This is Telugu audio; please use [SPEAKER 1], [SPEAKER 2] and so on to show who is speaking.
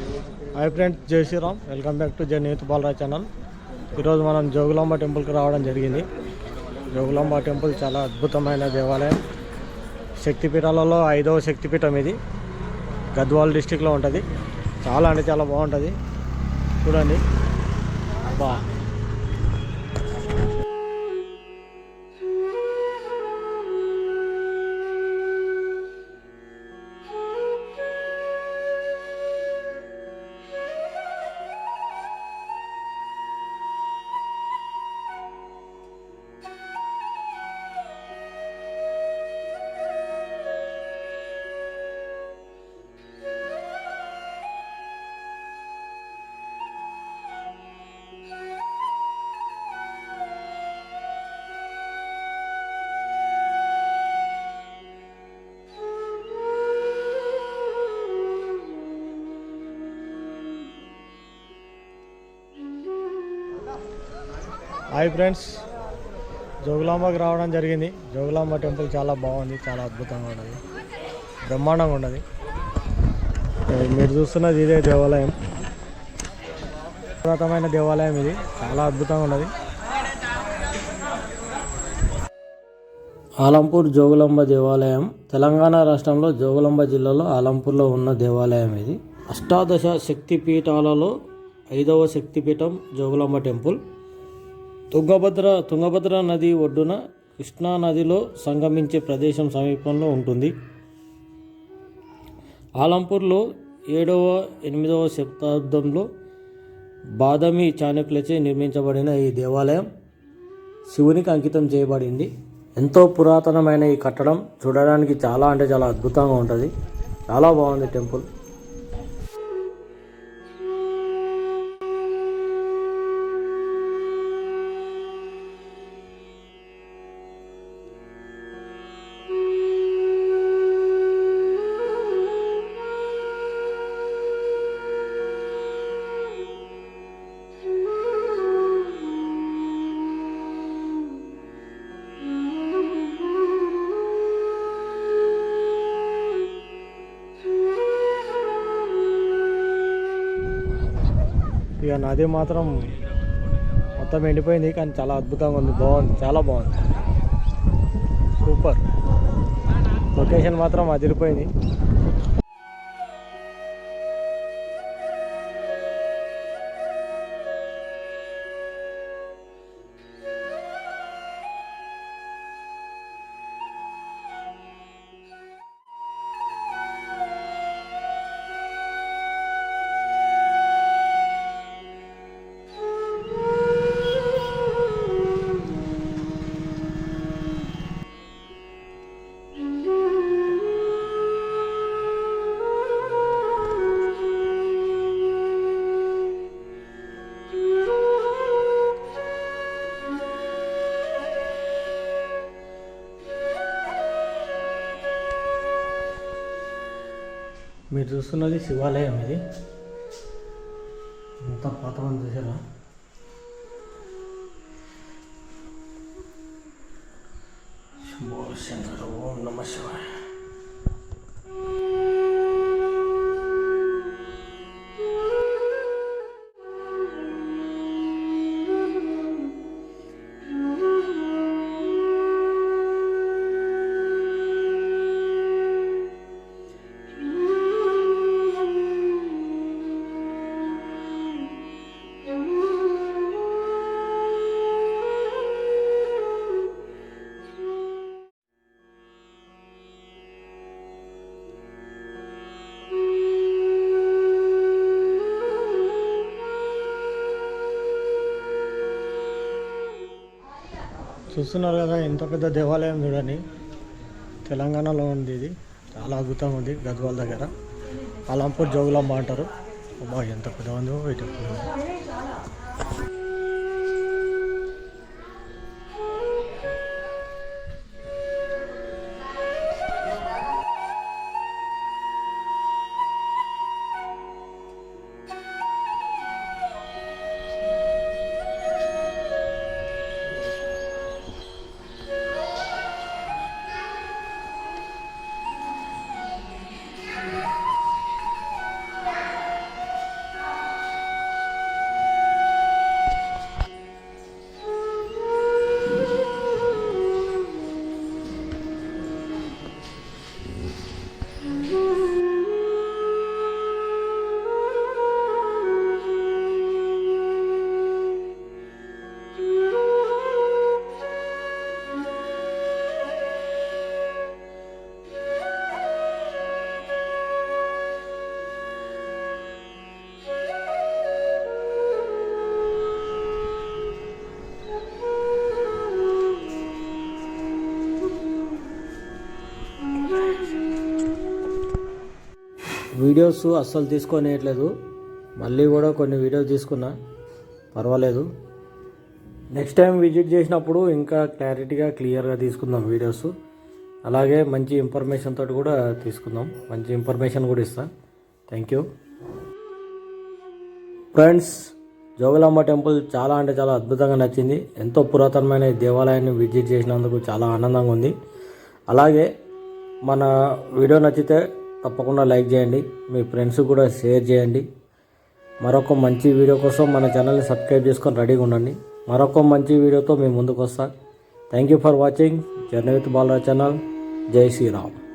[SPEAKER 1] హాయ్ ఫ్రెండ్స్ జై Shriram welcome back to Jai Neeth Balaraj channel ఈరోజు మనం జోగులాంబ టెంపుల్కి రావడం జరిగింది. జోగులాంబ టెంపుల్ చాలా అద్భుతమైన దేవాలయం. శక్తిపీఠాలలో ఐదవ శక్తిపీఠం ఇది. గద్వాల్ డిస్టిక్లో ఉంటుంది. చాలా అంటే చాలా బాగుంటుంది. చూడండి. బా హాయ్ ఫ్రెండ్స్. జోగులాంబకి రావడం జరిగింది. జోగులాంబ టెంపుల్ చాలా బాగుంది చాలా అద్భుతంగా ఉన్నది. బ్రహ్మాండంగా ఉన్నది. మీరు చూస్తున్నది ఇదే దేవాలయం. పురాతనమైన దేవాలయం ఇది. చాలా అద్భుతంగా ఉన్నది. ఆలంపూర్ జోగులాంబ దేవాలయం. తెలంగాణ రాష్ట్రంలో జోగులాంబ జిల్లాలో ఆలంపూర్లో ఉన్న దేవాలయం ఇది. అష్టాదశ శక్తిపీఠాలలో ఐదవ శక్తిపీఠం జోగులాంబ టెంపుల్. తుంగభద్ర తుంగభద్ర నది ఒడ్డున కృష్ణా నదిలో సంగమించే ప్రదేశం సమీపంలో ఉంటుంది. ఆలంపూర్లో ఏడవ ఎనిమిదవ శతాబ్దంలో బాదమి చాణక్యులచే నిర్మించబడిన ఈ దేవాలయం శివునికి అంకితం చేయబడింది. ఎంతో పురాతనమైన ఈ కట్టడం చూడడానికి చాలా అంటే చాలా అద్భుతంగా ఉంటుంది. చాలా బాగుంది టెంపుల్. ఇక నది మాత్రం మొత్తం ఎండిపోయింది కానీ చాలా అద్భుతంగా ఉంది. బాగుంది చాలా బాగుంది. సూపర్. లొకేషన్ మాత్రం అదిరిపోయింది. మీరు చూస్తున్నది శివాలయం ఇది. ఎంత పాతమని చూసారా శంభో శంకర ఓం నమ శివాయ. చూస్తున్నారు కదా ఎంత పెద్ద దేవాలయం చూడండి. తెలంగాణలో ఉంది ఇది. చాలా అద్భుతం ఉంది గద్వాల దగ్గర. అలంపూర్ జోగులమ్మ అంటారు. అబ్బా ఎంత పెద్ద ఉందో ఈ వీడియోస్ అస్సలు తీసుకోనియట్లేదు. మళ్ళీ కూడా కొన్ని వీడియోస్ తీసుకున్నా. పర్వాలేదు. నెక్స్ట్ టైం విజిట్ చేసినప్పుడు ఇంకా క్లారిటీగా క్లియర్గా తీసుకుందాం వీడియోస్. అలాగే మంచి ఇన్ఫర్మేషన్ తోటి కూడా తీసుకుందాం. మంచి ఇన్ఫర్మేషన్ కూడా ఇస్తా. Thank you friends Jogulamba temple చాలా అంటే చాలా అద్భుతంగా నచ్చింది. ఎంతో పురాతనమైన దేవాలయాన్ని విజిట్ చేసినందుకు చాలా ఆనందంగా ఉంది. అలాగే మన వీడియో నచ్చితే తప్పకుండా లైక్ చేయండి మీ ఫ్రెండ్స్ కూడా షేర్ చేయండి. మరొక మంచి వీడియో కోసం మన ఛానల్ని సబ్స్క్రైబ్ చేసుకొని రెడీగా ఉండండి. మరొక మంచి వీడియోతో మేము ముందుకు వస్తా thank you for watching journey with channel Jai Sriram